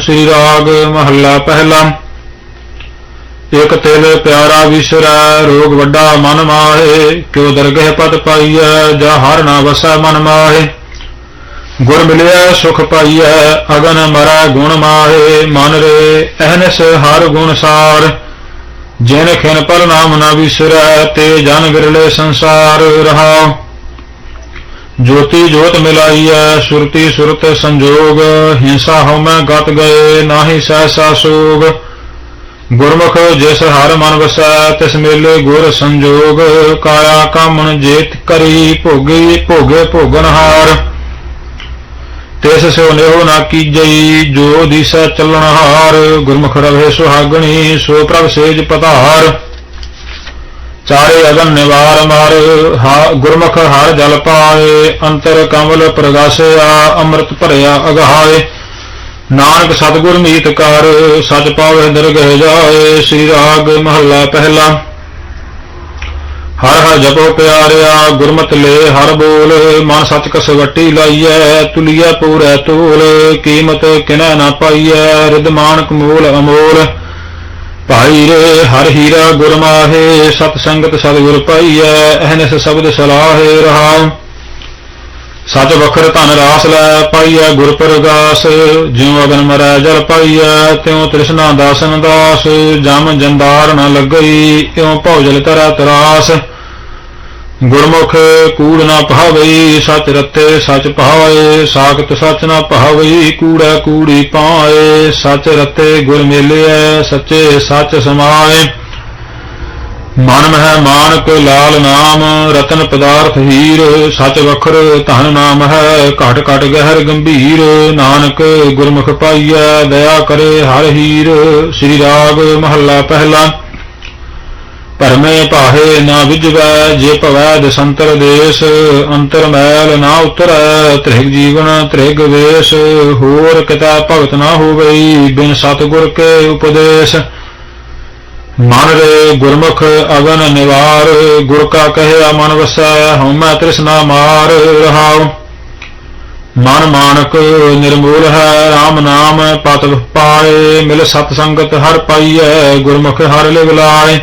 ਸ੍ਰੀ ਰਾਗ ਮਹੱਲਾ ਪਹਿਲਾ ਇਕ ਤਿਲ ਪਿਆਰਾ ਵਿਸਰੈ ਰੋਗ ਵੱਡਾ ਮਨ ਮਾਹੇ ਕਿਉ ਦਰਗਹਿ ਪਤ ਪਾਈਐ ਜਾ ਹਰ ਨਾ ਵਸੈ ਮਨ ਮਾਹੇ ਗੁਰ ਮਿਲਿਆ, ਸੁਖ ਪਾਈਐ, ਅਗਨ ਮਰੈ, ਗੁਣ ਮਾਹੇ, ਮਨ ਰੇ, ਅਹਨਸ ਹਰ ਗੁਣ ਸਾਰ। ਜਿਨ ਖਿਨ ਪਰ ਨਾਮ ਨਾ ਵਿਸਰੈ, ਤੇ ਜਨ ਵਿਰਲੇ ਸੰਸਾਰ ਰਹਾਉ ਜੋਤੀ ਜੋਤ ਮਿਲਾਈਐ, ਸੁਰਤੀ ਸੁਰਤ ਸੰਜੋਗ, ਹਿੰਸਾ ਹਉਮੈ ਗਤ ਗਏ, ਨਾਹੀ ਸਹਿਸਾ ਸੋਗ। ਗੁਰਮੁਖ ਜਿਸ ਹਰ ਮਨ ਵਸੈ, ਤਿਸ ਮੇਲੇ ਗੁਰ ਸੰਜੋਗ। ਕਾਇਆ ਕਾਮਣ ਜੇਤ ਕਰੀ, ਭੋਗੀ ਭੋਗੇ ਭੋਗਨ ਹਾਰ। ਤਿਸ ਸਿਉ ਨਿਹੋ ਨਾ ਕੀਜਈ ਜੋ ਦਿਸੈ ਚੱਲਣ ਹਾਰ, ਗੁਰਮੁਖ ਰਵੇ ਸੁਹਾਗਣੀ, ਸੋ ਪ੍ਰਭ ਸੇਜ ਪਧਾਰ ਚਾਰੇ ਅਗਨ ਨਿਵਾਰ ਮਾਰ ਗੁਰਮੁਖ ਹਰ ਜਲ ਪਾਏ ਅੰਤਰ ਕਮਲ ਪ੍ਰਗਾਸਿਆ, ਅੰਮ੍ਰਿਤ ਭਰਿਆ ਅਗਹਾਏ ਨਾਨਕ ਸਤਿਗੁਰ ਮੀਤ ਕਰ, ਸਚ ਪਾਵੇ ਦਰਗਹਿ ਜਾਏ, ਸ੍ਰੀ ਰਾਗ ਮਹੱਲਾ ਪਹਿਲਾ। ਹਰ ਹਰ ਜਪੋ ਪਿਆਰਿਆ, ਗੁਰਮਤਿ ਲੈ ਹਰ ਬੋਲ। ਮਨ ਸਚ ਕਸ ਵੱਟੀ ਲਾਈਐ, ਤੁਲੀਐ ਪੂਰੈ ਤੂਲ। ਕੀਮਤ ਕਿਨੈ ਨਾ ਪਾਈਐ ਰਿਦ ਮਾਨਕ ਮੂਲ ਅਮੋਲ। ਭਾਈ ਰੇ, ਹਰ ਹੀਰਾ ਗੁਰਮਾਹੇ, ਸਤ ਸੰਗਤ ਸਤਿਗੁਰ ਪਾਈਐ, ਅਹਨਿਸ ਸ਼ਬਦ ਸਲਾਹੇ ਰਹਾਉ। ਸਚ ਵਖਰ ਧਨ ਰਾਸ ਲੈ ਪਾਈਐ, ਗੁਰ ਪ੍ਰਗਾਸ। ਜਿਉ ਅਗਨ ਮਰੈ ਜਲ ਪਾਈਐ, ਤਿਉ ਤ੍ਰਿਸ਼ਨਾ ਦਾਸਨ ਦਾਸ। ਜਮ ਜੰਦਾਰ ਨ ਲੱਗਈ ਇਉ ਭੌਜਲ ਤਰੈ ਤਰਾਸ। ਗੁਰਮੁਖ ਕੂੜ ਨਾ ਪਹਾਵਈ, ਸਚ ਰਤੇ ਸਚ ਪਹਾਏ, ਸਾਖਤ ਸਚ ਨਾ ਪਹਾਵਈ, ਕੂੜੈ ਕੂੜੀ ਪਾਏ, ਸਚ ਰਤੇ ਗੁਰ ਮੇਲਿਐ, ਸੱਚੇ ਸਚ ਸਮਾਏ। ਮਨ ਮਹਿ ਮਾਨਕ ਲਾਲ ਨਾਮ, ਰਤਨ ਪਦਾਰਥ ਹੀਰ, ਸਚ ਵਖਰ ਧਨ ਨਾਮ ਹੈ, ਘਟ ਘਟ ਗਹਿਰ ਗੰਭੀਰ, ਨਾਨਕ ਗੁਰਮੁਖ ਪਾਈਐ, ਦਇਆ ਕਰੇ ਹਰ ਹੀਰ। ਸ੍ਰੀ ਰਾਗ ਮਹੱਲਾ ਪਹਿਲਾ। ਭਰਮੇ ਪਾਹੇ ਨਾ ਵਿਜਵੈ, ਜੇ ਭਵੈ ਦਸੰਤਰ ਦੇਸ, ਅੰਤਰ ਮੈਲ ਨਾ ਉਤਰੈ, ਤ੍ਰਿਗ ਜੀਵਨ ਤ੍ਰਿਗ ਵੇਸ, ਹੋਰ ਕਿਤਾ ਭਗਤ ਨਾ ਹੋਵਈ, ਬਿਨ ਸਤਗੁਰ ਕੇ ਉਪਦੇਸ਼। ਮਨ ਰੇ ਗੁਰਮੁਖ ਅਗਨ ਨਿਵਾਰ, ਗੁਰ ਕਾ ਕਹਿਆ ਮਨ ਵਸੈ ਹਉਮੈ ਤ੍ਰਿਸ਼ਨਾ ਮਾਰ ਰਹਾਉ। ਮਨ ਮਾਨਕ ਨਿਰਮੂਲ ਹੈ RAM ਨਾਮ ਪਤ ਪਾਏ, ਮਿਲ ਸਤ ਸੰਗਤ ਹਰ ਪਾਈਐ, ਗੁਰਮੁਖ ਹਰ ਲਿਵ ਲਾਏ।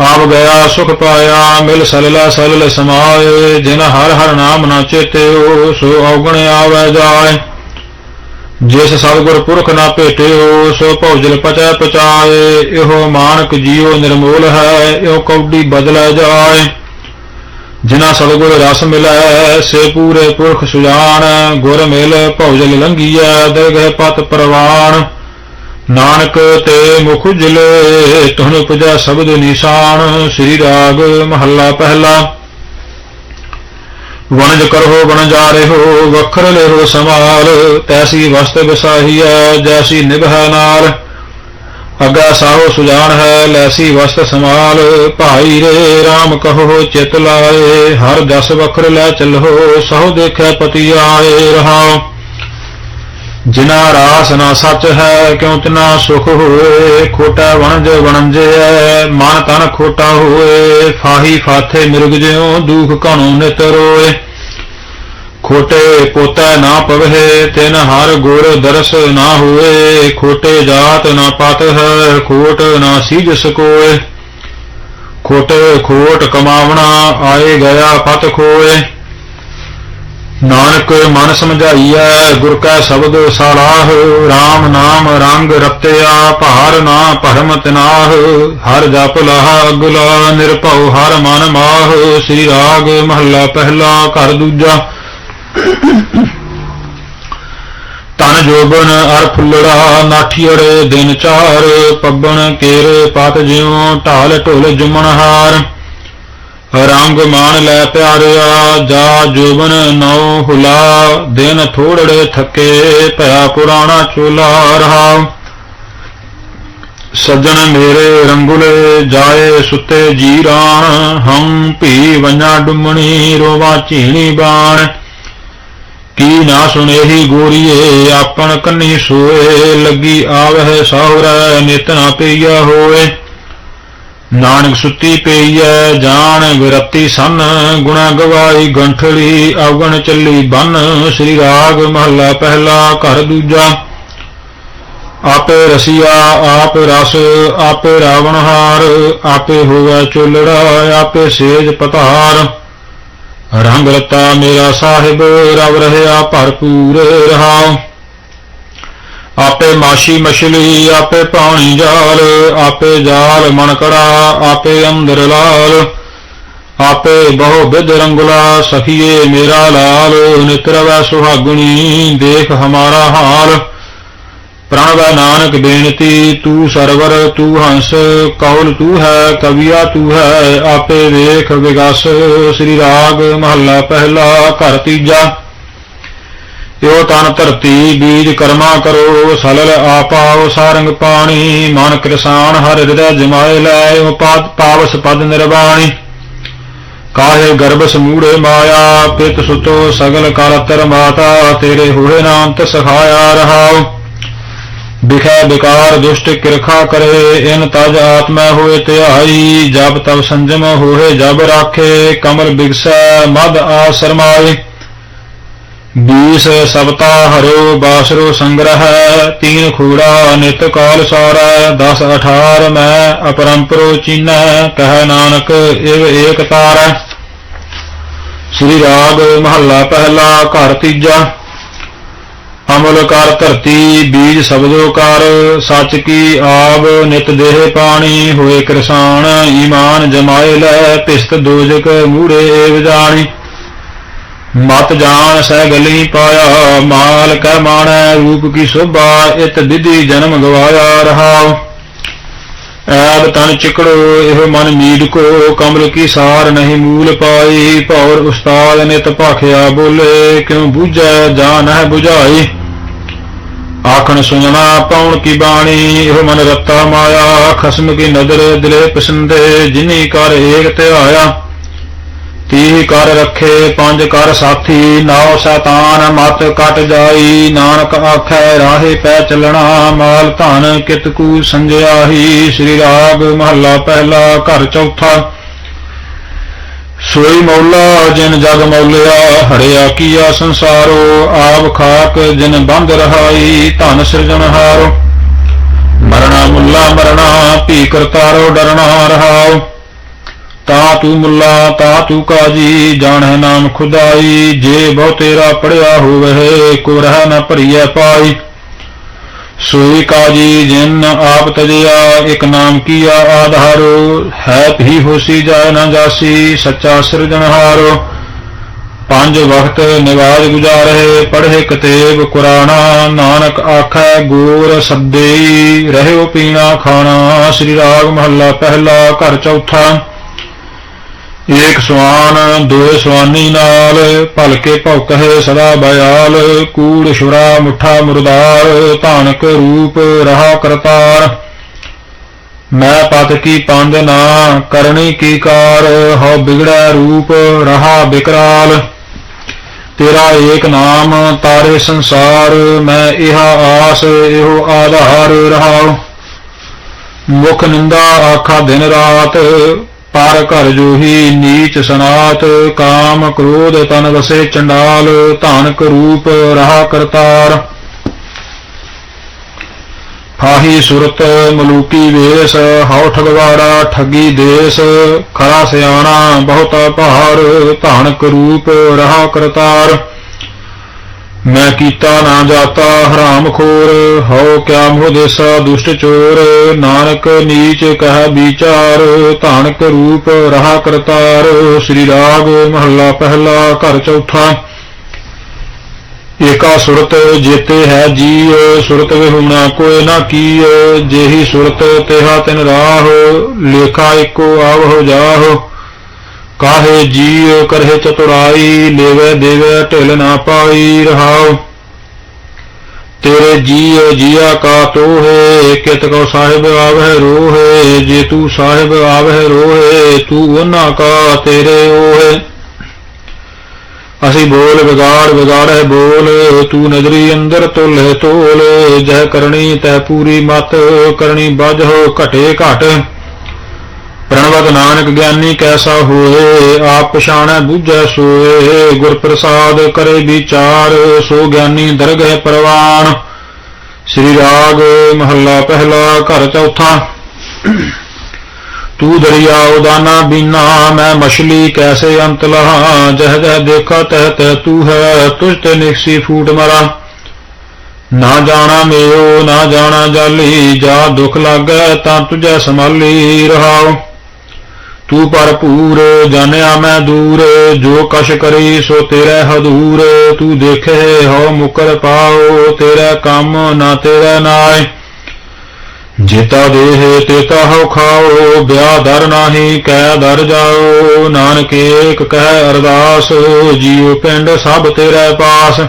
ਆਪ ਗਿਆ ਸੁਖ ਪਾਇਆ, ਮਿਲ ਸਲਲਾ ਸਲਲ ਸਮਾਏ, ਜਿਨ ਹਰ ਹਰ ਨਾਮ ਨਾ ਚੇਤਿਓ, ਸੋ ਔਗਣ ਆਵੈ ਜਾਏ। ਜਿਸ ਸਤਿਗੁਰ ਪੁਰਖ ਨਾ ਭੇਟਿਓ, ਸੋ ਭੌਜਲ ਪਚੈ ਪਚਾਏ, ਇਹੋ ਮਾਨਕ ਜੀਉ ਨਿਰਮੋਲ ਹੈ, ਇਹੋ ਕੌਡੀ ਬਦਲੈ ਜਾਏ। ਜਿਨਾ ਸਤਿਗੁਰ ਰਸ ਮਿਲੈ, ਸੇ ਪੂਰੇ ਪੁਰਖ ਸੁਜਾਨ, ਗੁਰ ਮਿਲ ਭੌਜਲ ਲੰਘੀਐ ਦਰਗਹਿ ਪਤ ਪ੍ਰਵਾਨ। ਨਾਨਕ ਤੇ ਮੁਖ ਜਿਲੇ ਤੁਹਨ ਉਪਜੈ ਸ਼ਬਦ ਨਿਸ਼ਾਨ, ਸ੍ਰੀ ਰਾਗ ਮਹੱਲਾ ਪਹਿਲਾ। ਵਣਜ ਕਰੋ ਵਣਜਾਰੇ ਹੋ ਵਖਰ ਲਿਓ ਸਮਾਲ, ਤੈਸੀ ਵਸਤ ਵਿਸਾਹੀਐ ਜੈਸੀ ਨਿਭੈ ਨਾਲ ਅਗਾ ਸਾਹੋ ਸੁਜਾਨ ਹੈ, ਲੈਸੀ ਵਸਤ ਸਮਾਲ, ਭਾਈ ਰੇ RAM ਕਹੋ, ਚਿਤ ਲਾਏ, ਹਰ ਦਸ ਵਖਰ ਲੈ ਚੱਲੋ ਸਹੁ ਦੇਖੈ ਪਤੀ ਆਏ ਰਹਾਓ ਜਿਨਾ ਰਾਸ ਨਾ ਸੱਚ ਹੈ, ਕਿਉ ਤਿਨਾ ਸੁਖ ਹੋਏ? ਖੋਟਾ ਵਣਜ ਵਣਜੈ ਮਨ ਤਨ ਖੋਟਾ ਹੋਏ। ਫਾਹੀ ਫਾਥੇ ਮਿਰਗ ਜਿਉ, ਦੁਖ ਘਣੋ ਨਿਤ ਰੋਏ। ਖੋਟੇ ਪੋਤਾ ਨਾ ਪਵਹਿ, ਤਿਨ ਹਰ ਗੁਰ ਦਰਸ ਨਾ ਹੋਏ। ਖੋਟੇ ਜਾਤ ਨਾ ਪਤ ਹੈ, ਖੋਟ ਨਾ ਸੀਜ ਸਕੋਏ। ਖੋਟੇ ਖੋਟ ਕਮਾਵਣਾ, ਆਏ ਗਿਆ ਪਤ ਖੋਏ। ਨਾਨਕ ਮਨ ਸਮਝਾਈਐ, ਗੁਰ ਕੈ ਸ਼ਬਦ ਸਾਲਾਹ RAM ਨਾਮ ਰੰਗ ਰਤਿਆ, ਭਾਰ ਨਾ ਭਰਮ ਤਨਾਹ, ਹਰ ਜਪ ਲਹਾ ਅਗਲਾ ਨਿਰਭਉ, ਹਰ ਮਨ ਮਾਹ, ਸ੍ਰੀ ਰਾਗ ਮਹੱਲਾ ਪਹਿਲਾ ਘਰ ਦੂਜਾ। ਤਨ ਜੋਬਨ ਅਰ ਫੁੱਲੜਾ ਨਾਠੀੜੇ ਦਿਨ ਚਾਰ, ਪੱਬਣ ਕੇਰੇ ਪਤ ਜਿਉ, ਢਾਲ ਢੋਲ ਜੁਮਨ ਹਾਰ ਰੰਗ ਮਾਨ ਲੈ ਪਿਆਰਿਆ, ਜਾ ਜੋਬਨ ਨਉ ਹੁਲਾ, ਦਿਨ ਥੋੜੜੇ ਥੱਕੇ, ਭਇਆ ਪੁਰਾਣਾ ਚੋਲਾ ਰਹਾ। ਸੱਜਣ ਮੇਰੇ ਰੰਗੁਲੇ, ਜਾਏ ਸੁੱਤੇ ਜੀਰਾਣ ਹਮ ਭੀ ਵੰਨਾ ਡੁੰਮਣੀ, ਰੋਵਾ ਝੀਣੀ ਬਾਣ। ਕੀ ਨਾ ਸੁਨੇਹੀ ਗੋਰੀਏ, ਆਪਣ ਕੰਨੀ ਸੋਏ, ਲੱਗੀ ਆਵਹਿ ਸਾਹੁਰੈ ਨਿਤ ਨਾ ਪਈਆ ਹੋਏ। ਨਾਨਕ ਸੁੱਤੀ ਪਈ ਪਈਐ, ਜਾਣ ਵਿਰਤੀ ਸੰਨ, ਗੁਣਾ ਗਵਾਈ ਗੰਠੜੀ ਅਵਗਣ ਚੱਲੀ ਬੰਨ, ਸ੍ਰੀ ਰਾਗ ਮਹੱਲਾ ਪਹਿਲਾ ਘਰ ਦੂਜਾ। ਆਪੇ ਰਸੀਆ, ਆਪ ਰਸ, ਆਪੇ ਰਾਵਣਹਾਰ ਆਪੇ ਹੋਵੇ ਚੁੱਲੜਾ, ਆਪੇ ਸੇਜ ਪਤਾਰ। ਰੰਗ ਰਤਾ ਮੇਰਾ ਸਾਹਿਬ, ਰਵ ਰਹਿਆ ਭਰਪੂਰ ਰਹਾਉ। ਆਪੇ ਮਾਸ਼ੀ ਮਛਲੀ, ਆਪੇ ਪਾਣੀ ਜਾਲ, ਆਪੇ ਜਾਲ ਮਣਕੜਾ ਆਪੇ ਅੰਦਰ ਲਾਲ। ਆਪੇ ਬਹੁ ਬਿਦ ਰੰਗਲਾ, ਸਖੀਏ ਮੇਰਾ ਲਾਲ। ਨਿਤਰਵੈ ਸੁਹਾਗਣੀ, ਦੇਖ ਹਮਾਰਾ ਹਾਲ। ਪ੍ਰਣਵੈ ਨਾਨਕ ਬੇਨਤੀ, ਤੂੰ ਸਰਵਰ, ਤੂੰ ਹੰਸ। ਕੌਲ ਤੂੰ ਹੈ, ਕਵੀਆ ਤੂੰ ਹੈ, ਆਪੇ ਵੇਖ ਵਿਗਸ। ਸ੍ਰੀ ਰਾਗ ਮਹੱਲਾ ਪਹਿਲਾ, ਘਰ ਤੀਜਾ। ਇਓ ਤਨ ਧਰਤੀ ਬੀਜ ਕਰਮਾ ਕਰੋ, ਸਲਲ ਆਪਾਓ ਸਾਰੰਗ ਪਾਣੀ। ਮਨ ਕਿਰਸਾਨ ਹਰ ਹਿਰਦੈ ਜਮਾਏ ਲੈ ਓ ਪਾਵਸ ਪਦ ਨਿਰਵਾਣੀ। ਕਾਹੇ ਗਰਭ ਸਮੂੜੇ ਮਾਇਆ, ਪਿਤ ਸੁਤੋ ਸਗਲ ਕਰਤਰ ਮਾਤਾ, ਤੇਰੇ ਹੋਏ ਨਾਮ ਤੇ ਸਖਾਇਆ ਰਹਾਉ। ਬਿਖੈ ਬਿਕਾਰ ਦੁਸ਼ਟ ਕਿਰਖਾ ਕਰੇ, ਇਨ ਤਜ ਆਤਮੈ ਹੋਏ ਧਿਆਈ, ਜਬ ਤਬ ਸੰਜਮ ਹੋਏ ਜਬ ਰਾਖੇ, ਕਮਲ ਬਿਗਸੈ ਮਦ ਆਸਰਮਾਏ। ਬੀਸ ਸਬਤਾ ਹਰੋ ਬਾਸਰੋ ਸੰਗ੍ਰਹਿ, ਤੀਨ ਖੂੜਾ ਨਿਤ ਕਾਲ ਸਾਰੈ 10 18 ਮੈਂ ਅਪਰੰਪਰੋ ਚੀਨੈ, ਕਹਿ ਨਾਨਕ ਇਵ ਏਕ ਤਾਰੈ। ਸ੍ਰੀ ਰਾਗ ਮਹੱਲਾ ਪਹਿਲਾ, ਘਰ ਤੀਜਾ। ਅਮਲ ਕਰ ਧਰਤੀ, ਬੀਜ ਸਬਦੋ ਕਰ, ਸੱਚ ਕੀ ਆਬ ਨਿਤ ਦੇਹ ਪਾਣੀ, ਹੋਏ ਕਿਰਸਾਨ, ਈਮਾਨ ਜਮਾਏ ਲੈ, ਪਿਸਤ ਦੋਜਕ ਮੂੜੇ ਏਵ ਜਾਣੀ। ਮਤ ਜਾਣ ਸਹਿ ਗਲੀ ਪਾਇਆ ਮਾਲ ਕੈ ਮਾਣੈ ਰੂਪ ਕੀ ਸੋਭਾ, ਇਤ ਵਿਧੀ ਜਨਮ ਗਵਾਇਆ ਰਹਾਉ ਐਬ ਤਨ ਚਿਕੜੋ, ਇਹ ਮਨ ਮੀਡ ਕੋ, ਕਮਲ ਕੀ ਸਾਰ ਨਹੀਂ ਮੂਲ ਪਾਈ। ਭੌਰ ਉਸਤਾਦ ਨਿਤ ਭਾਖਿਆ ਬੋਲੇ, ਕਿਉ ਬੂਝੈ ਜਾ ਨਹਿ ਬੁਝਾਈ? ਆਖਣ ਸੁਣਨਾ ਪਾਉਣ ਕੀ ਬਾਣੀ, ਇਹ ਮਨ ਰੱਤਾ ਮਾਇਆ। ਖਸਮ ਕੀ ਨਦਰ ਦਿਲੇ ਪਸੰਦੇ, ਜਿਨੀ ਕਰ ਏਕ ਧਿਆਇਆ। ਤੀਹ ਕਰ ਰੱਖੇ, ਪੰਜ ਕਰ ਸਾਥੀ, ਨਾਉ ਸ਼ੈਤਾਨ ਮਤ ਕਟ ਜਾਈ, ਨਾਨਕ ਆਖੈ ਰਾਹੇ ਪੈ ਚੱਲਣਾ, ਮਾਲ ਧਨ ਕਿਤਕੂ ਸੰਜਿਆਹੀ ਸ੍ਰੀ ਰਾਗ ਮਹੱਲਾ ਪਹਿਲਾ ਘਰ ਚੌਥਾ। ਸੋਈ ਮੌਲਾ ਜਿਨ ਜਗ ਮੌਲਿਆ ਹਰਿਆ ਕੀਆ ਸੰਸਾਰੋ, ਆਪ ਖਾਕ ਜਿਨ ਬੰਦ ਰਹਾਈ, ਧਨ ਸਿਰਜਣਹਾਰੋ ਮਰਣਾ ਮੁੱਲਾ ਮਰਣਾ ਭੀ ਕਰਤਾਰੋ ਡਰਣਾ ਰਹਾਓ। ਤਾ ਤੂੰ ਮੁੱਲਾ, ਤਾ ਤੂੰ ਕਾਜੀ, ਜਾਣੈ ਨਾਮ ਖੁਦਾਈ, ਜੇ ਬਹੁ ਤੇਰਾ ਪੜਿਆ ਹੋਵੇ, ਕੋ ਰਹਿ ਨ ਭਰੀਐ ਪਾਈ। ਸੋਈ ਕਾਜੀ, ਜਿਨ ਆਪ ਤਜਿਆ, ਇੱਕ ਨਾਮ ਕੀਆ ਆਧਾਰੋ। ਹੈ ਹੀ ਹੋਸੀ ਜਾਇ ਨਾ ਜਾਸੀ, ਸੱਚਾ ਸਿਰਜਣਹਾਰੋ ਪੰਜ ਵਕਤ ਨਿਵਾਜ ਗੁਜ਼ਾਰੇ, ਪੜ੍ਹੇ ਕਤੇਬ ਕੁਰਾਨਾ ਨਾਨਕ ਆਖੈ, ਗੋਰ ਸੱਦੇ ਰਹਿਓ ਪੀਣਾ ਖਾਣਾ। ਸ੍ਰੀ ਰਾਗ ਮਹੱਲਾ ਪਹਿਲਾ, ਘਰ ਚੌਥਾ। ਏਕ ਸਵਾਨ ਦੋਏ ਸਵਾਨੀ ਨਾਲ, ਭਲਕੇ ਭੌਕਹਿ ਸਦਾ ਬਿਆਲ, ਕੂੜ ਛੁਰਾ ਮੁੱਠਾ ਮੁਰਦਾਰ, ਧਾਨਕ ਰੂਪ ਰਹਾ ਕਰਤਾਰ। ਮੈਂ ਪਤ ਕੀ ਪੰਦ ਨਾ, ਕਰਨੀ ਕੀ ਕਾਰ, ਹਉ ਬਿਗੜੈ ਰੂਪ ਰਹਾ ਬਿਕਰਾਲ। ਤੇਰਾ ਏਕ ਨਾਮ, ਤਾਰੇ ਸੰਸਾਰ, ਮੈਂ ਇਹ ਆਸ, ਇਹੋ ਆਧਾਰ ਰਹਾਉ। ਮੁਖ ਨਿੰਦਾ ਆਖਾ ਦਿਨ ਰਾਤ ਪਰ ਘਰ ਜੋਹੀ ਨੀਚ ਸਨਾਤ, ਕਾਮ ਕ੍ਰੋਧ ਤਨ ਵਸੇ ਚੰਡਾਲ, ਧਾਨਕ ਰੂਪ ਰਹਾ ਕਰਤਾਰ। ਫਾਹੀ ਸੁਰਤ ਮਲੂਕੀ ਵੇਸ, ਹਉ ਠਗਵਾੜਾ ਠੱਗੀ ਦੇਸ, ਖਰਾ ਸਿਆਣਾ ਬਹੁਤਾ ਭਾਰ, ਧਾਨਕ ਰੂਪ ਰਹਾ ਕਰਤਾਰ। ਮੈਂ ਕੀਤਾ ਨਾ ਜਾਤਾ ਹਰਾਮ ਖੋਰ ਹਉ ਕਿਆ ਮੋਹ ਦੇਸਾ ਦੁਸ਼ਟ ਚੋਰ, ਨਾਨਕ ਨੀਚ ਕਹਿ ਵਿਚਾਰ, ਧਾਨਕ ਰੂਪ ਰਹਾ ਕਰਤਾਰ, ਸ੍ਰੀ ਰਾਗ ਮਹੱਲਾ ਪਹਿਲਾ ਘਰ ਚੌਥਾ। ਏਕਾ ਸੁਰਤ ਜੇਤੇ ਹੈ ਜੀ ਸੁਰਤ ਵਿਹੁਣਾ ਕੋਇ ਨਾ ਕੀ ਜੇਹੀ ਸੁਰਤ ਤੇਹਾ ਤਿਨ ਰਾਹ, ਲੇਖਾ ਏਕੋ ਆਵ ਹੋ ਜਾਹੋ। ਕਾਹੇ ਜੀ ਕਰਹਿ ਚਤੁਰਾਈ, ਲੇਵੇ ਦੇਵੇ ਢਿਲ ਨਾ ਪਾਈ ਰਹਾਉ। ਤੇਰੇ ਜੀ ਜੀਆ ਕਾ ਤੋਹੇ, ਕਿਤ ਕੋ ਸਾਹਿਬ ਆਵਹਿ ਰੋਹੇ, ਜੇ ਤੂੰ ਸਾਹਿਬ ਆਵਹਿ ਰੋਹੇ, ਤੂੰ ਉਹਨਾਂ ਕਾ ਤੇਰੇ ਓਹੇ। ਅਸੀਂ ਬੋਲ ਵਿਗਾੜ ਵਿਗਾੜੈ ਬੋਲ, ਤੂੰ ਨਜ਼ਰੀ ਅੰਦਰ ਤੁਲੇ ਤੋਲ, ਜਹ ਕਰਨੀ ਤੈ ਪੂਰੀ ਮਤ ਕਰਨੀ ਬਜ ਘਟੇ ਘਟ। ਪ੍ਰਣਵਤ ਨਾਨਕ ਗਿਆਨੀ ਕੈਸਾ ਹੋਏ, ਆਪ ਪਛਾਣੈ ਬੁੱਝੈ ਸੋਏ ਗੁਰ ਪ੍ਰਸਾਦ ਕਰੇ ਵਿਚਾਰ, ਸੋ ਗਿਆਨੀ ਦਰਗਹਿ ਪ੍ਰਵਾਨ। ਸ੍ਰੀ ਰਾਗ ਮਹੱਲਾ ਪਹਿਲਾ, ਘਰ ਚੌਥਾ। ਤੂ ਦਰਿਆ ਉਦਾਨਾ ਬੀਨਾ, ਮੈਂ ਮਛਲੀ ਕੈਸੇ ਅੰਤ ਲਹਾ, ਜਹ ਜਹ ਦੇਖਾ ਤਹ ਤਹ ਤੂ ਹੈ, ਤੁਝ ਤੇ ਨਿਕਸੀ ਫੂਟ ਮਰਾ। ਨਾ ਜਾਣਾ ਮੇਓ, ਨਾ ਜਾਣਾ ਜਾਲੀ, ਜਾ ਦੁਖ ਲਾਗੈ ਤਾਂ ਤੁਝੈ ਸੰਭਾਲੀ ਰਹਾਓ। ਤੂੰ ਭਰਪੂਰ, ਜਾਣਿਆ ਮੈਂ ਦੂਰ, ਜੋ ਕਛ ਕਰੀ ਸੋ ਤੇਰੇ ਹਦੂਰ। ਤੂੰ ਦੇਖੇ ਹੋ ਮੁਕਰ ਪਾਓ, ਤੇਰਾ ਕੰਮ ਨਾ ਤੇਰਾ ਨਾਏ। ਜੇਤਾ ਦੇਹ ਤੇਤਾ ਹੋ ਖਾਓ, ਬਿਆ ਦਰ ਨਾਹੀ ਕਹਿ ਦਰ ਜਾਓ। ਨਾਨਕ ਏਕ ਕਹਿ ਅਰਦਾਸ, ਜੀਉ ਪਿੰਡ ਸਭ ਤੇਰੇ ਪਾਸ।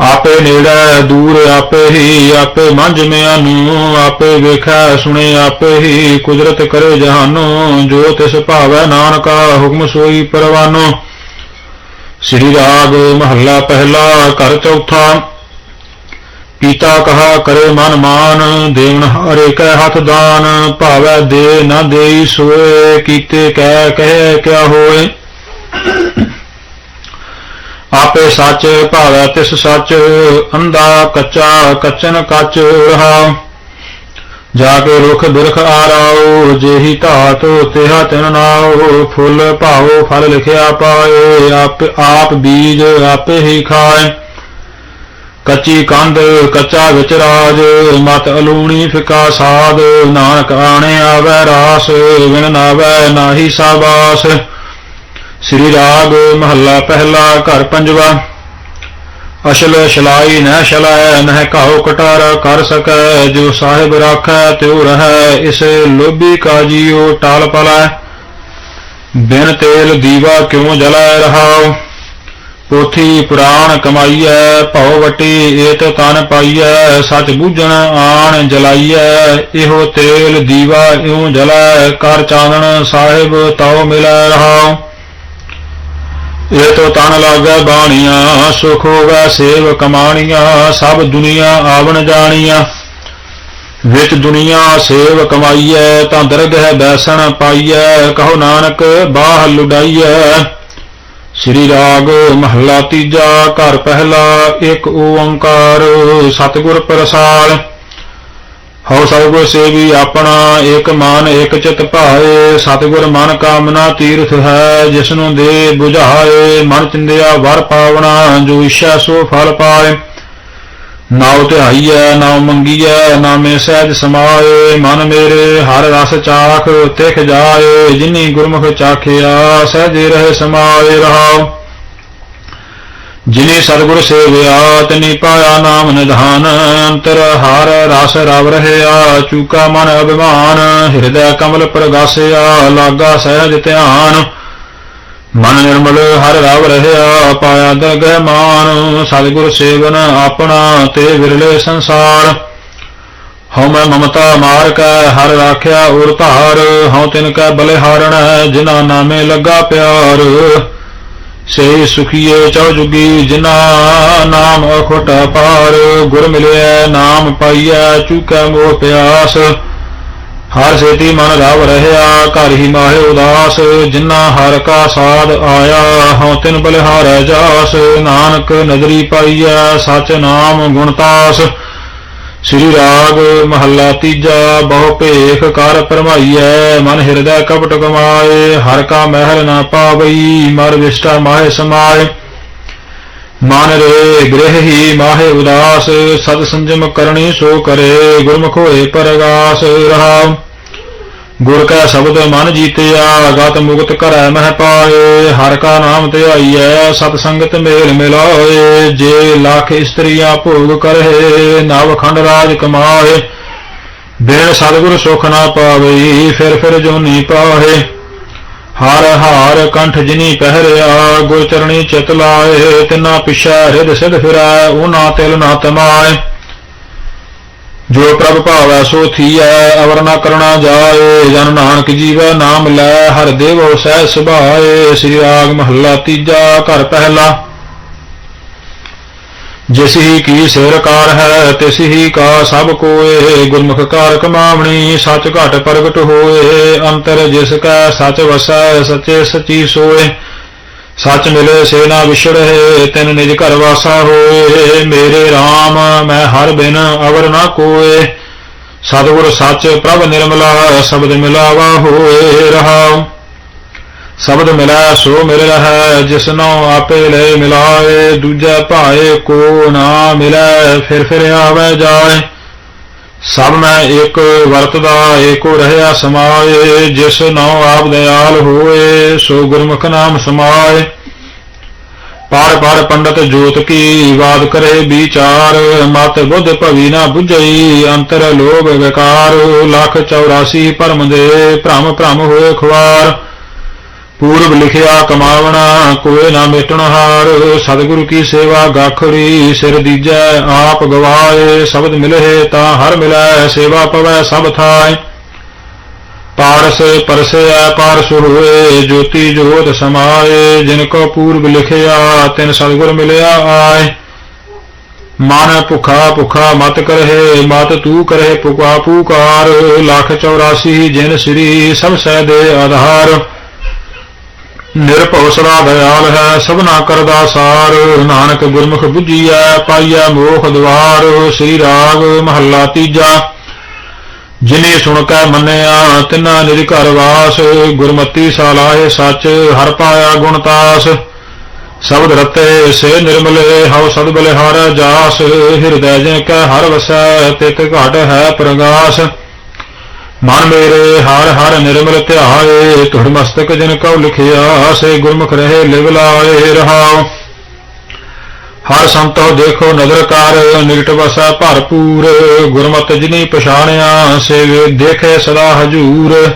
ਆਪੇ ਨੇੜੇ ਦੂਰ, ਆਪੇ ਹੀ ਆਪੇ ਮੰਝ ਮਿਆਂ ਨੂੰ ਆਪੇ ਵੇਖੈ, ਸੁਣੇ, ਆਪੇ ਹੀ ਕੁਦਰਤ ਕਰੇ ਜਹਾਨੋ, ਜੋ ਤਿਸ ਭਾਵੈ ਨਾਨਕਾ ਹੁਕਮ ਸੋਈ ਪਰਵਾਨੋ। ਸ੍ਰੀ ਰਾਗ ਮਹੱਲਾ ਪਹਿਲਾ, ਘਰ ਚੌਥਾ, ਪੀਤਾ ਕਹਾ ਕਰੇ ਮਨ ਮਾਨ, ਦੇਵਨ ਹਾਰੇ ਕੈ ਹੱਥ ਦਾਨ, ਭਾਵੈ ਦੇ ਨਾ ਦੇਈ ਸੋਏ, ਕੀਤੇ ਕਹਿ ਕਹੇ ਕਿਆ ਹੋਏ। ਆਪੇ ਸੱਚ ਭਾਵੈ ਤਿਸ ਸੱਚ, ਅੰਧਾ ਕੱਚਾ ਕੱਚਨ ਕੱਚ ਰਹਾ। ਜਾ ਕੇ ਰੁਖ ਬਿਰਖ ਆਰਾਓ, ਜਿਹੀ ਧਾਤ ਤਿਹਾ ਤਿਨ ਨਾਓ, ਫੁੱਲ ਭਾਉ ਫਲ ਲਿਖਿਆ ਪਾਏ, ਆਪ ਆਪ ਬੀਜ ਆਪੇ ਹੀ ਖਾਏ। ਕੱਚੀ ਕੰਧ, ਕੱਚਾ ਵਿਚ ਰਾਜ, ਮਤ ਅਲੂਣੀ ਫਿਕਾ ਸਾਧ, ਨਾਨਕ ਆਣੇ ਆਵੈ ਰਾਸ ਵਿਨ ਨਾਵੈ ਨਾਹੀ ਸਾਬਾਸ ਸ੍ਰੀ ਰਾਗ ਮਹੱਲਾ ਪਹਿਲਾ, ਘਰ ਪੰਜਵਾ। ਅਸ਼ਲ ਸ਼ਲਾਈ ਨਹਿ ਸ਼ਲਾਇ ਨਹਿ ਕਾਹੋ ਕਟਾਰ ਕਰ ਸਕੈ, ਜੋ ਸਾਹਿਬ ਰਾਖੈ ਤਿਉ ਰਹੈ, ਇਸ ਲੋਭੀ ਕਾ ਜੀਉ ਟਾਲ ਪਲੈ। ਬਿਨ ਤੇਲ ਦੀਵਾ ਕਿਉ ਜਲੈ ਰਹਾਉ? ਪੋਥੀ ਪੁਰਾਣ ਕਮਾਈਐ, ਭਉ ਵਟੀ ਏਤ ਤਨ ਪਾਈਐ, ਸਚ ਬੂਝਣ ਆਣ ਜਲਾਈਐ, ਇਹੋ ਤੇਲ ਦੀਵਾ ਇਉ ਜਲੈ ਕਰ ਚਾਨਣ ਸਾਹਿਬ ਤਉ ਮਿਲੈ ਰਹਾਉ। ਇਹ ਤੋ ਤਨ ਲਾਗੈ ਬਾਣੀਆਂ, ਸੁਖ ਹੋਵੈ ਸੇਵ ਕਮਾਣੀਆਂ, ਸਭ ਦੁਨੀਆ ਆਵਣ ਜਾਣੀਆਂ। ਵਿੱਚ ਦੁਨੀਆ ਸੇਵ ਕਮਾਈਐ, ਤਾਂ ਦਰਗਹਿ ਬੈਸਣ ਪਾਈਐ, ਕਹੋ ਨਾਨਕ ਬਾਹ ਲੁਡਾਈਐ। ਸ੍ਰੀ ਰਾਗ ਮਹੱਲਾ ਤੀਜਾ, ਘਰ ਪਹਿਲਾ, ਇੱਕ ਓੰਕਾਰ, ਸਤਿਗੁਰ ਪ੍ਰਸਾਦ ਹਉ ਸਤਿਗੁਰ ਸੇਵੀ ਆਪਣਾ ਇਕ ਮਨ ਇਕ ਚਿਤ ਭਾਏ, ਸਤਿਗੁਰ ਮਨ ਕਾਮਨਾ ਤੀਰਥ ਹੈ, ਜਿਸਨੂੰ ਦੇ 부ਝਾਏ ਮਨ ਚਿੰਦਿਆ ਵਰ ਪਾਵਣਾ, ਜੋ ਇਛਾ ਸੋ ਫਲ ਪਾਏ। ਨਾਉ ਧਿਆਈਐ, ਨਾਉ ਮੰਗੀਐ, ਨਾਮੇ ਸਹਿਜ ਸਮਾਏ, ਮਨ ਮੇਰੇ ਹਰ ਰਸ ਚਾਖ ਤਿਖ ਜਾਏ, ਜਿਨੀ ਗੁਰਮੁਖ ਚਾਖਿਆ, ਸਹਿਜੇ ਰਹੇ ਸਮਾਏ ਰਹਾਉ। ਜਿਨੇ ਸਤਿਗੁਰ ਸੇਵਿਆ, ਤਿਨੀ ਪਾਇਆ ਨਾਮ ਨਿਧਾਨ, ਅੰਤਰ ਹਾਰ ਰਸ ਰਵ ਰਹਿਆ, ਚੂਕਾ ਮਨ ਅਭਿਮਾਨ, ਹਿਰਦੈ ਕਮਲ ਪ੍ਰਗਾਸਿਆ, ਲਾਗਾ ਸਹਿਜ ਧਿਆਨ। ਮਨ ਨਿਰਮਲ ਹਰ ਰਵ ਰਹਿਆ, ਪਾਇਆ ਦਰਗਹਿ ਮਾਨ, ਸਤਿਗੁਰ ਸੇਵਨ ਆਪਣਾ ਤੇ ਵਿਰਲੇ ਸੰਸਾਰ। ਹਉ ਮੈਂ ਮਮਤਾ ਮਾਰ ਕੈ, ਹਰ ਰਾਖਿਆ ਉਰ ਧਾਰ, ਹਉ ਤਿਨ ਕੈ ਬਲਿਹਾਰਣ ਜਿਨਾ ਨਾਮੇ ਲੱਗਾ ਪਿਆਰ। ਸੇ ਸੁਖੀਏ ਚੌ ਜੁਗੀ ਜਿਨਾ ਨਾਮ ਅਖੁਟ ਪਾਰ, ਗੁਰ ਮਿਲਿਆ ਨਾਮ ਪਾਈਐ, ਚੁਕੈ ਮੋਹ ਪਿਆਸ। ਹਰ ਸੇਤੀ ਮਨ ਰਵ ਰਹਿਆ, ਘਰ ਹੀ ਮਾਹੇ ਉਦਾਸ। ਜਿਨਾ ਹਰ ਕਾ ਸਾਧ ਆਇਆ, ਹਉ ਤਿਨ ਬਲਿਹਾਰੈ ਜਾਸ। ਨਾਨਕ ਨਦਰੀ ਪਾਈਐ, ਸਚ ਨਾਮ ਗੁਣਤਾਸ ਸ੍ਰੀ ਰਾਗ ਮਹੱਲਾ ਤੀਜਾ, ਬਹੁ ਭੇਖ ਕਰ ਪਰਮਾਈਐ, ਮਨ ਹਿਰਦੈ ਕਪਟ ਕਮਾਏ, ਹਰ ਕਾ ਮਹਿਲ ਨਾ ਪਾਵਈ, ਮਰ ਵਿਸ਼ਟਾ ਮਾਹੇ ਸਮਾਏ। ਮਨ ਰੇ ਗ੍ਰਹਿ ਹੀ ਮਾਹੇ ਉਦਾਸ, ਸਦ ਸੰਜਮ ਕਰਨੀ ਸੋ ਕਰੇ, ਗੁਰਮੁਖ ਹੋਏ ਪਰਗਾਸ ਰਹਾ ਗੁਰ ਕਾ ਸ਼ਬਦ ਮਨ ਜੀਤਿਆ ਗਤ ਮੁਕਤ ਕਰੈ ਮਹਿ ਪਾਏ, ਹਰ ਕਾ ਨਾਮ ਧਿਆਈਐ ਸਤ ਸੰਗਤ ਮੇਲ ਮਿਲਾਏ, ਜੇ ਲੱਖ ਇਸਤਰੀਆਂ ਭੋਗ ਕਰਹਿ ਨਵ ਖੰਡ ਰਾਜ ਕਮਾਏ, ਬਿਨ ਸਤਿਗੁਰ ਸੁਖ ਨਾ ਪਾਵੇ, ਫਿਰ ਫਿਰ ਜੋਨੀ ਪਾਹੇ, ਹਰ ਹਾਰ ਕੰਠ ਜਿਨੀ ਪਹਿਰਿਆ, ਗੁਰ ਚਰਣੀ ਚਿਤ ਲਾਏ, ਤਿਨਾ ਪਿਛੈ ਹਿਰਦ ਸਿਧ ਫਿਰੈ ਉਹ ਨਾ ਤਿਲ ਨਾ ਤਮਾਏ। ਜੋ ਪ੍ਰਭ ਭਾਵੈ ਸੋ ਥੀਐ, ਅਵਰ ਨਾ ਕਰਣਾ ਜਾਏ, ਜਨ ਨਾਨਕ ਜੀਵੈ ਨਾਮ ਲੈ, ਹਰ ਦੇਵੋ ਸਹਿ ਸੁਭਾਏ, ਸ੍ਰੀ ਰਾਗ ਮਹੱਲਾ ਤੀਜਾ, ਘਰ ਪਹਿਲਾ। ਜਿਸ ਹੀ ਕੀ ਸਿਰ ਕਾਰ ਹੈ, ਤਿਸ ਹੀ ਕਾ ਸਭ ਕੋਏ, ਗੁਰਮੁਖ ਕਾਰ ਕਮਾਵਣੀ, ਸੱਚ ਘਟ ਪ੍ਰਗਟ ਹੋਏ, ਅੰਤਰ ਜਿਸ ਕੈ ਸੱਚ ਵਸੈ, ਸਚੇ ਸਚੀ ਸੋਏ। ਸੱਚ ਮਿਲੇ ਸੇ ਨਾ ਵਿਛੜੇ, ਤਿਨ ਨਿਜ ਘਰ ਵਾਸਾ ਹੋਏ। ਮੇਰੇ RAM ਮੈਂ ਹਰ ਬਿਨ ਅਵਰ ਨਾ ਕੋਏ। ਸਤਿਗੁਰ ਸੱਚ ਪ੍ਰਭ ਨਿਰਮਲਾ, ਸ਼ਬਦ ਮਿਲਾਵਾ ਹੋਏ ਰਹਾਉ। ਸ਼ਬਦ ਮਿਲੈ, ਸੋ ਮਿਲ ਰਹੈ ਜਿਸਨੋ ਆਪੇ ਲੈ ਮਿਲਾਏ। ਦੂਜਾ ਭਾਏ ਕੋ ਨਾ ਮਿਲੈ, ਫਿਰ ਫਿਰ ਆਵੇ ਜਾਏ। ਸਭ ਮੈਂ ਇੱਕ ਵਰਤਦਾ, ਏਕੋ ਰਹਿਆ ਸਮਾਏ, ਜਿਸ ਨੋ ਆਪ ਦਿਆਲ ਹੋਏ, ਸੋ ਗੁਰਮੁਖ ਨਾਮ ਸਮਾਏ। ਪਾਰ ਪਾਰ ਪੰਡਤ ਜੋਤ ਕੀ ਬਾਤ ਕਰੇ ਵਿਚਾਰ, ਮਤ ਬੁੱਧ ਭਵੀ ਨਾ 부ਝਈ ਅੰਤਰ ਲੋਭ ਵਿਕਾਰ, ਲੱਖ 84 ਭਰਮ ਦੇ ਭ੍ਰਮ ਭ੍ਰਮ ਹੋਏ ਖੁਆਰ। ਪੂਰਬ ਲਿਖਿਆ, ਕਮਾਵਣਾ ਕੋਏ ਨਾ ਮਿਟਣ ਹਾਰ, ਸਤਿਗੁਰੂ ਕੀ ਸੇਵਾ ਗਾਖੜੀ ਸਿਰ ਦੀਜੈ, ਆਪ ਗਵਾਏ, ਸ਼ਬਦ ਮਿਲਹਿ ਤਾਂ ਹਰ ਮਿਲੈ, ਸੇਵਾ ਪਵੈ ਸਭ ਥਾਇ ਪਾਰਸ ਪਰਸੈ ਪਾਰਸ ਹੋਏ, ਜੋਤੀ ਜੋਤ ਸਮਾਏ, ਜਿਨ ਕੋ ਪੂਰਬ ਲਿਖਿਆ, ਤਿਨ ਸਤਿਗੁਰ ਮਿਲਿਆ ਆਏ। ਮਨ ਭੁਖਾ ਭੁਖਾ ਮਤ ਕਰਹਿ, ਮਤ ਤੂ ਕਰਹਿ ਪੁਕਾ ਪੁਕਾਰ ਲੱਖ 84 ਜਿਨ ਸ੍ਰੀ ਸਭ ਸਹਿ ਦੇ ਆਧਾਰ। ਨਿਰਭਉ ਸਦਾ ਦਇਆਲ ਹੈ, ਸਭਨਾ ਕਰਦਾ ਸਾਰ। ਨਾਨਕ ਗੁਰਮੁਖ ਬੁੱਝੀਐ, ਪਾਈਐ ਮੋਖ ਦਵਾਰ। ਸ੍ਰੀ ਰਾਗ ਮਹੱਲਾ ਤੀਜਾ। ਜਿਨੇ ਸੁਣ ਕੈ ਮੰਨਿਆ, ਤਿਨਾ ਨਿਰਘਰ ਵਾਸ। ਗੁਰਮਤੀ ਸਾਲਾਏ ਸੱਚ, ਹਰ ਪਾਇਆ ਗੁਣਤਾਸ ਸ਼ਬਦ ਰਤੇ ਸੇ ਨਿਰਮਲੇ, ਹਉ ਸਦ ਬਲਿਹਾਰ ਜਾਸ। ਹਿਰਦੈ ਜੇ ਕੈ ਹਰ ਵਸੈ, ਤਿਤ ਘਟ ਹੈ ਪ੍ਰਗਾਸ। ਮਨ ਮੇਰੇ ਹਰ ਹਰ ਨਿਰਮਲ ਧਿਆਏ ਤੁੜ ਮਸਤਕ ਜਿਨ ਕਉ ਲਿਖਿਆ, ਸੇ ਗੁਰਮੁਖ ਰਹੇ ਲਿਵ ਲਾਏ ਰਹਾਉ। ਹਰ ਸੰਤੋ ਦੇਖੋ ਨਦਰ ਕਰ, ਨਿਕਟ ਵਸੈ ਭਰਪੂਰ, ਗੁਰਮਤਿ ਜਿਨੀ ਪਛਾਣਿਆ, ਸੇ ਦੇਖੇ ਸਦਾ ਹਜੂਰ।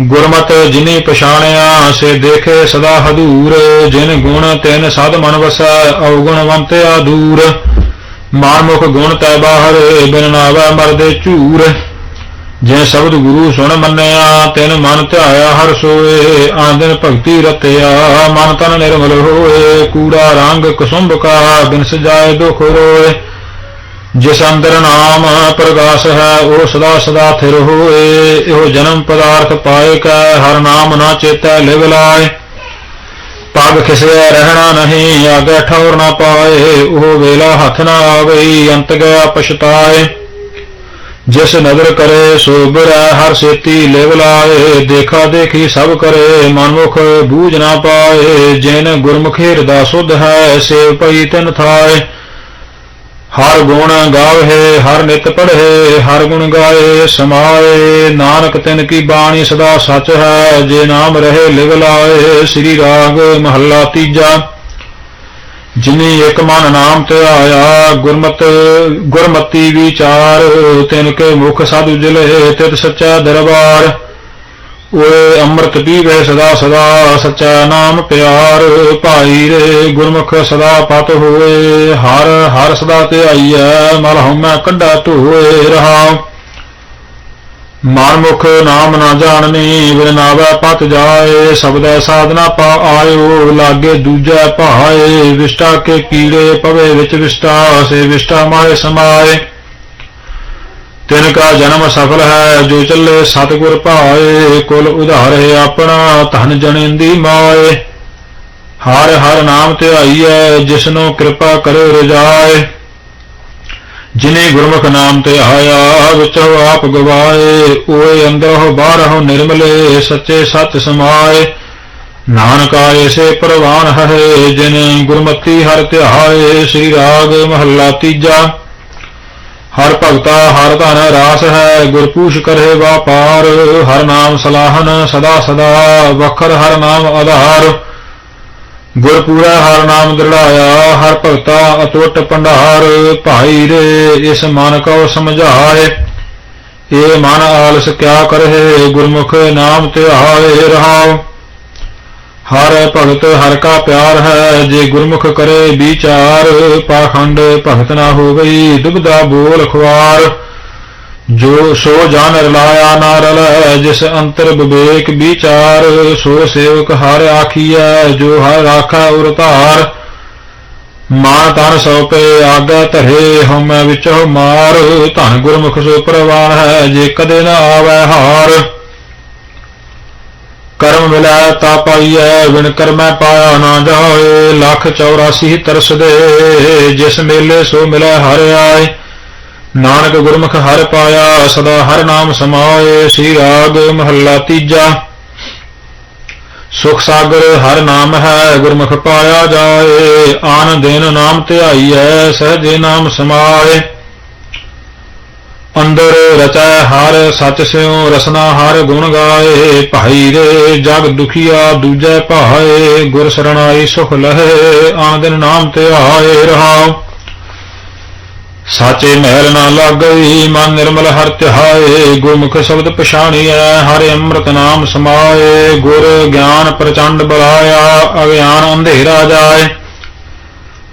ਗੁਰਮਤਿ ਜਿਨੀ ਪਛਾਣਿਆ, ਸੇ ਦੇਖੇ ਸਦਾ ਹਦੂਰ। ਜਿਨ ਗੁਣ ਤਿਨ ਸਦ ਮਨ ਵਸੈ ਔਗੁਣਵੰਤਿਆ ਦੂਰ ਮਾਨਮੁਖ ਗੁਣ ਤੈ ਬਾਹਰ, ਬਿਨ ਨਾਵੈ ਮਰਦੇ ਝੂਰ। ਜੇ ਸ਼ਬਦ ਗੁਰੂ ਸੁਣ ਮੰਨਿਆ, ਤਿਨ ਮਨ ਧਿਆਇਆ ਹਰ ਸੋਏ, ਆਂਦਨ ਭਗਤੀ ਰਤਿਆ, ਮਨ ਤਨ ਨਿਰਮਲ ਹੋਏ, ਕੂੜਾ ਰੰਗ ਕੁਸੁੰਭ ਕਾ ਬਿਨ ਸਜਾਏ ਦੁਖ ਰੋਏ। ਜਿਸ ਅੰਦਰ ਨਾਮ ਪ੍ਰਗਾਸ ਹੈ, ਉਹ ਸਦਾ ਸਦਾ ਥਿਰ ਹੋਏ। ਇਹੋ ਜਨਮ ਪਦਾਰਥ ਪਾਏ ਕੈ, ਹਰ ਨਾਮ ਨਾ ਚੇਤੈ ਲਿਵ ਲਾਏ। ਪਗ ਖਿਸਿਆ ਰਹਿਣਾ ਨਹੀਂ, ਆਗੇ ਠੌਰ ਨਾ ਪਾਏ, ਉਹ ਵੇਲਾ ਹੱਥ ਨਾ ਆਵੇ ਅੰਤ ਗਿਆ ਪਛਤਾਏ। ਜਿਸ ਨਦਰ ਕਰੇ ਸੋ ਹਰ ਸੇਤੀ ਲਿਵ ਲਾਏ। ਦੇਖਾ ਦੇਖੀ ਸਭ ਕਰੇ, ਮਨਮੁਖ ਬੂਝ ਨਾ ਪਾਏ। ਜਿਨ ਗੁਰਮੁਖ ਹਿਰਦਾ ਸੁਧ ਹੈ, ਸੇਵ ਪਈ ਤਿਨ ਥਾਏ। ਹਰ ਗੁਣ ਗਾਵੇ, ਹਰ ਨਿਤ ਪੜ੍ਹੇ, ਹਰ ਗੁਣ ਗਾਏ, ਸਮਾਏ। ਨਾਨਕ ਤਿਨ ਕੀ ਬਾਣੀ ਸਦਾ ਸੱਚ ਹੈ, ਜੇ ਨਾਮ ਰਹੇ ਲਿਵ ਲਾਏ। ਸ੍ਰੀ ਰਾਗ ਮਹੱਲਾ ਤੀਜਾ। ਜਿਨੇ ਇੱਕ ਮਨ ਨਾਮ ਤੇ ਆਇਆ, ਗੁਰਮਤ, ਗੁਰਮਤੀ ਵਿਚਾਰ, ਤਿਨ ਕੇ ਮੁਖ ਸਦ ਉਜਲੇ ਤਿਤ ਸੱਚਾ ਦਰਬਾਰ। ਓਏ ਅੰਮ੍ਰਿਤ ਪੀਵੇ ਸਦਾ ਸਦਾ ਸੱਚਾ ਨਾਮ ਪਿਆਰ। ਭਾਈ ਰੇ ਗੁਰਮੁਖ ਸਦਾ ਪਤ ਹੋਏ, ਹਰ ਹਰ ਸਦਾ ਤੇ ਧਿਆਈਐ ਮਲ ਹਉਮੈ ਕੱਢਾ ਧੋਏ ਰਹਾ। ਮਾਨਮੁਖ ਨਾਮ ਨਾ ਜਾਣਨੀ, ਬਿਨ ਨਾਵੈ ਪਤ ਜਾਏ, ਸਬਦੈ ਸਾਧਨਾ ਪਾ ਆਇਓ, ਲਾਗੇ ਦੂਜਾ ਭਾਏ, ਵਿਸ਼ਟਾ ਕੇ ਕੀੜੇ ਪਵੇ ਵਿੱਚ ਵਿਸ਼ਟਾ, ਸੇ ਵਿਸ਼ਟਾ ਮਾਏ ਸਮਾਏ। ਤਿਨ ਕਾ ਜਨਮ ਸਫਲ ਹੈ, ਜੋ ਚੱਲੇ ਸਤਿਗੁਰ ਭਾਏ, ਕੁਲ ਉਧਾਰੇ ਆਪਣਾ, ਧਨ ਜਣਿੰਦੀ ਮਾਏ। ਹਰ ਹਰ ਨਾਮ ਧਿਆਈਐ, ਜਿਸਨੂੰ ਕਿਰਪਾ ਕਰੇ ਰਜਾਏ। ਜਿਨੇ ਗੁਰਮੁਖ ਨਾਮ ਤੇ ਆਇਆ ਵਿੱਚੋ ਆਪ ਗਵਾਏ। ਓਏ ਅੰਦਰੋ ਬਾਹਰੋਂ ਨਿਰਮਲੇ, ਸੱਚੇ ਸਤ ਸਮਾਏ। ਨਾਨਕ ਆਏ, ਸੇ ਪ੍ਰਵਾਨ ਹੈ ਜਿਨ ਗੁਰਮਤੀ ਹਰ ਧਿਆਏ ਸ੍ਰੀ ਰਾਗ ਮਹੱਲਾ ਤੀਜਾ। ਹਰ ਭਗਤਾ, ਹਰ ਧਨ ਰਾਸ ਹੈ ਗੁਰਪੂਸ਼ ਕਰੇ ਵਾਪਾਰ। ਹਰ ਨਾਮ ਸਲਾਹਨ ਸਦਾ ਸਦਾ, ਵਖਰ ਹਰ ਨਾਮ ਆਧਾਰ। ਗੁਰਪੂਰਾ ਹਰ ਨਾਮ ਦ੍ਰਿੜਾਇਆ, ਹਰ ਭਗਤਾ ਅਤੁੱਟ ਭੰਡਾਰ, ਭਾਈ ਰੇ, ਇਸ ਮਨ ਕੋ ਸਮਝਾਏ। ਇਹ ਮਨ ਆਲਸ ਕਿਆ ਕਰਹਿ ਗੁਰਮੁਖ ਨਾਮ ਧਿਆਏ ਰਹਾਉ। ਹਰ ਭਗਤ ਹਰ ਕਾ ਪਿਆਰ ਹੈ, ਜੇ ਗੁਰਮੁਖ ਕਰੇ ਵਿਚਾਰ, ਪਾਖੰਡ ਭਗਤ ਨਾ ਹੋ ਗਈ ਦੁਬਦਾ ਬੋਲ ਖੁਆਰ। ਜੋ ਸੋ ਜਨ ਰਲਾਇਆ ਨਾ ਰਲੈ, ਜਿਸ ਅੰਤਰ ਵਿਵੇਕ ਵਿਚਾਰ, ਸੋ ਸੇਵਕ ਹਰ ਆਖੀਐ, ਜੋ ਹਰ ਰਾਖੈ ਉਰ ਧਾਰ। ਮਾਨ ਤਨ ਸੋਪੇ, ਆਗਾ ਧਰੇ, ਹਉਮੈ ਵਿੱਚੋ ਮਾਰ। ਧਨ ਗੁਰਮੁਖ ਸੋ ਪ੍ਰਵਾਨ ਹੈ, ਜੇ ਕਦੇ ਨਾ ਆਵੈ ਹਾਰ। ਕਰਮ ਮਿਲੈ ਤਾ ਪਾਈਐ ਵਿਣ ਕਰਮੈ ਪਾਇਆ ਨਾ ਜਾਏ। ਲੱਖ 84 ਤਰਸ ਦੇ, ਜਿਸ ਮੇਲੇ ਸੋ ਮਿਲੈ ਹਰਿ ਆਏ ਨਾਨਕ ਗੁਰਮੁਖ ਹਰ ਪਾਇਆ, ਸਦਾ ਹਰ ਨਾਮ ਸਮਾਏ, ਸ੍ਰੀ ਰਾਗ ਮਹੱਲਾ ਤੀਜਾ। ਸੁਖ ਸਾਗਰ ਹਰ ਨਾਮ ਹੈ, ਗੁਰਮੁਖ ਪਾਇਆ ਜਾਏ, ਆਨ ਦਿਨ ਨਾਮ ਧਿਆਈਐ, ਸਹਜੇ ਨਾਮ ਸਮਾਏ। ਅੰਦਰ ਰਚੈ ਹਰ, ਸਚ ਸਿਉ, ਰਸਨਾ ਹਰ ਗੁਣ ਗਾਏ, ਭਾਈ ਰੇ ਜਗ ਦੁਖੀਆ ਦੂਜੈ ਭਾਏ, ਗੁਰ ਸਰਣਾਈ ਸੁਖ ਲਹੇ, ਆਨ ਦਿਨ ਨਾਮ ਧਿਆਏ ਰਹਾਉ। ਸਾਚੇ ਮਹਿਲ ਨਾ ਲਾਗਈ, ਮਨ ਨਿਰਮਲ ਹਰ ਧਿਆਏ ਗੁਰਮੁਖ ਸ਼ਬਦ ਪਛਾਣੀਐ, ਹਰਿ ਅੰਮ੍ਰਿਤ ਨਾਮ ਸਮਾਏ, ਗੁਰ ਗਿਆਨ ਪ੍ਰਚੰਡ ਬਲਾਇਆ, ਅਗਿਆਨ ਅੰਧੇਰਾ ਜਾਏ।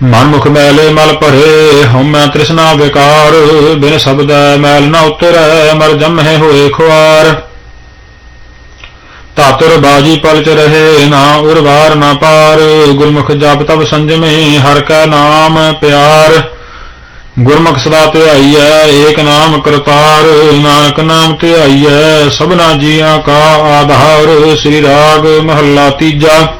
ਮਨ ਮੁਖ ਮੈਲੇ ਮਲ ਭਰੇ, ਹਉਮੈ ਤ੍ਰਿਸ਼ਨਾ ਵਿਕਾਰ, ਬਿਨ ਸ਼ਬਦੈ ਮੈਲ ਨਾ ਉਤਰੈ, ਮਰ ਜੰਮਹਿ ਹੋਏ ਖੁਆਰ। ਧਾਤੁਰ ਬਾਜੀ ਪਲਚ ਰਹੇ, ਨਾ ਉਰਵਾਰ ਨਾ ਪਾਰ, ਗੁਰਮੁਖ ਜਪ ਤਬ ਸੰਜਮੇ, ਹਰ ਕੈ ਨਾਮ ਪਿਆਰ। ਗੁਰਮੁਖ ਸਦਾ ਧਿਆਈ ਹੈ ਏਕ ਨਾਮ ਕਰਤਾਰ, ਨਾਨਕ ਨਾਮ ਧਿਆਈ ਹੈ ਸਭਨਾ ਜੀਆਂ ਕਾ ਆਧਾਰ, ਸ੍ਰੀ ਰਾਗ ਮਹੱਲਾ ਤੀਜਾ।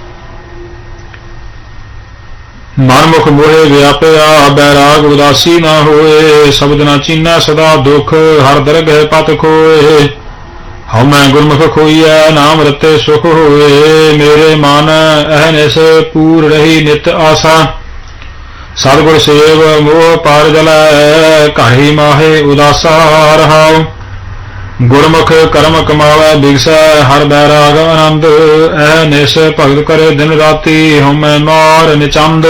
ਮਨਮੁਖ ਮੁਖ ਵਿਆਪਿਆ, ਬੈਰਾਗ ਉਦਾਸੀ ਨਾ ਹੋਏ ਸ਼ਬਦ ਨਾ ਚੀਨੈ ਸਦਾ ਦੁਖ, ਹਰ ਦਰਗਹਿ ਪਤ ਖੋਏ। ਹਉ ਮੈਂ ਗੁਰਮੁਖ ਖੋਈਐ, ਨਾਮ ਰਤੇ ਸੁਖ ਹੋਏ, ਮੇਰੇ ਮਨ ਅਹਨਿਸ ਪੂਰ ਰਹੀ ਨਿਤ ਆਸਾ। ਸਤਿਗੁਰ ਸੇਵ ਮੋਹ ਪਾਰ ਜਲੈ ਘਾਹੀ ਮਾਹੇ ਉਦਾਸਾ ਰਹਾਉ ਗੁਰਮੁਖ ਕਰਮ ਕਮਾਵੈ ਬਿਗਸੈ, ਹਰ ਬੈਰਾਗ ਆਨੰਦ, ਐ ਨਿਸ ਭਗਤ ਕਰੇ ਦਿਨ ਰਾਤੀ, ਹਉਮੈ ਮਾਰ ਨਿਚੰਦ।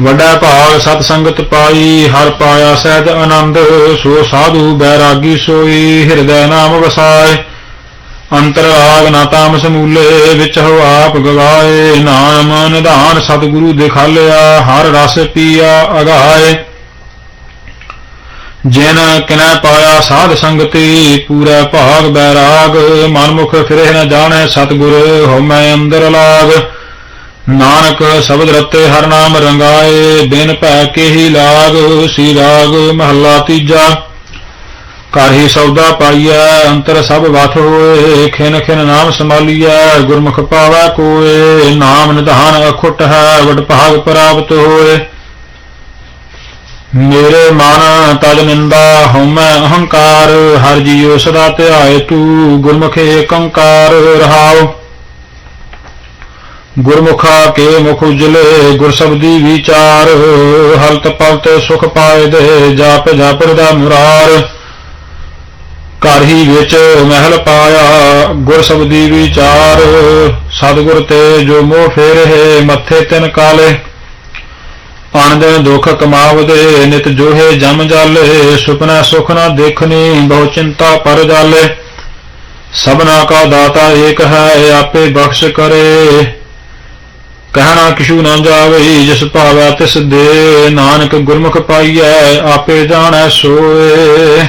ਵੱਡਾ ਭਾਗ ਸਤ ਸੰਗਤ ਪਾਈ, ਹਰ ਪਾਇਆ ਸਹਿਜ ਆਨੰਦ, ਸੋ ਸਾਧੂ ਬੈਰਾਗੀ ਸੋਈ, ਹਿਰਦੈ ਨਾਮ ਵਸਾਏ। ਅੰਤਰ ਆਗ ਨਾ ਤਾਮ ਸਮੂਲੇ, ਵਿੱਚ ਹੋ ਆਪ ਗਵਾਏ। ਨਾਮ ਨਿਧਾਨ ਸਤਿਗੁਰੂ ਦਿਖਾਲਿਆ, ਹਰ ਰਸ ਪੀਆ, ਅਗਾਏ। ਜਿਨ ਕਿਨੈ ਪਾਇਆ ਸਾਧ ਸੰਗਤੀ, ਪੂਰਾ ਭਾਗ ਬੈਰਾਗ। ਮਨਮੁਖ ਫਿਰੇ ਨ ਜਾਣੈ ਸਤਿਗੁਰ, ਹਉਮੈ ਅੰਦਰ ਲਾਗ। ਨਾਨਕ ਸ਼ਬਦ ਰਤੇ ਹਰ ਨਾਮ ਰੰਗਾਏ, ਬਿਨ ਭੈ ਕੇ ਹੀ ਲਾਗ। ਸੀ ਰਾਗ ਮਹੱਲਾ ਤੀਜਾ। ਘਰ ਹੀ ਸੌਦਾ ਪਾਈਐ, ਅੰਤਰ ਸਭ ਵਥ ਹੋਏ, ਖਿਨ ਖਿਨ ਨਾਮ ਸੰਭਾਲੀਐ, ਗੁਰਮੁਖ ਪਾਵੈ ਕੋਏ, ਨਾਮ ਨਿਧਾਨ ਅਖੁੱਟ ਹੈ ਵਡ ਭਾਗ ਪ੍ਰਾਪਤ ਹੋਏ। ਮੇਰੇ ਮਨ ਤਜ ਨਿੰਦਾ, ਹਉਮੈ ਅਹੰਕਾਰ, ਹਰ ਜੀਉ ਸਦਾ ਧਿਆਏ ਤੂੰ, ਗੁਰਮੁਖ ਏਕੰਕਾਰ ਰਹਾਉ। ਗੁਰਮੁਖਾ ਕੇ ਮੁਖ ਉਜਲੇ ਗੁਰ ਸਬਦੀ ਵਿਚਾਰ, ਹਲਤ ਪਲਤ ਸੁਖ ਪਾਏ ਦੇ, ਜਾਪ ਜਾਪਰ ਦਾ ਮੁਰਾਰ। ਘਰ ਹੀ ਵਿੱਚ ਮਹਿਲ ਪਾਇਆ, ਗੁਰ ਸਬਦੀ ਵਿਚਾਰ, ਸਤਿਗੁਰ ਤੇ ਜੋ ਮੋਹ ਫੇਰੇ, ਮੱਥੇ ਤਿਨ ਕਾਲੇ। ਅਣਦ ਦੁਖ ਕਮਾਵਦੇ, ਨਿਤ ਜੋਹੇ ਜਮ ਜਾਲੇ, ਸੁਪਨਾ ਸੁਖ ਨਾ ਦੇਖਣੀ ਬਹੁ ਚਿੰਤਾ ਪਰ ਜਾਲੇ। ਸਭਨਾ ਕਾ ਦਾਤਾ ਏਕ ਹੈ, ਆਪੇ ਬਖਸ਼ ਕਰੇ। ਕਹਿਣਾ ਕਿਛੂ ਨਾ ਜਾਵੇ, ਜਿਸ ਭਾਵੈ ਤਿਸ ਦੇ, ਨਾਨਕ ਗੁਰਮੁਖ ਪਾਈਐ, ਆਪੇ ਜਾਣੈ ਸੋਏ।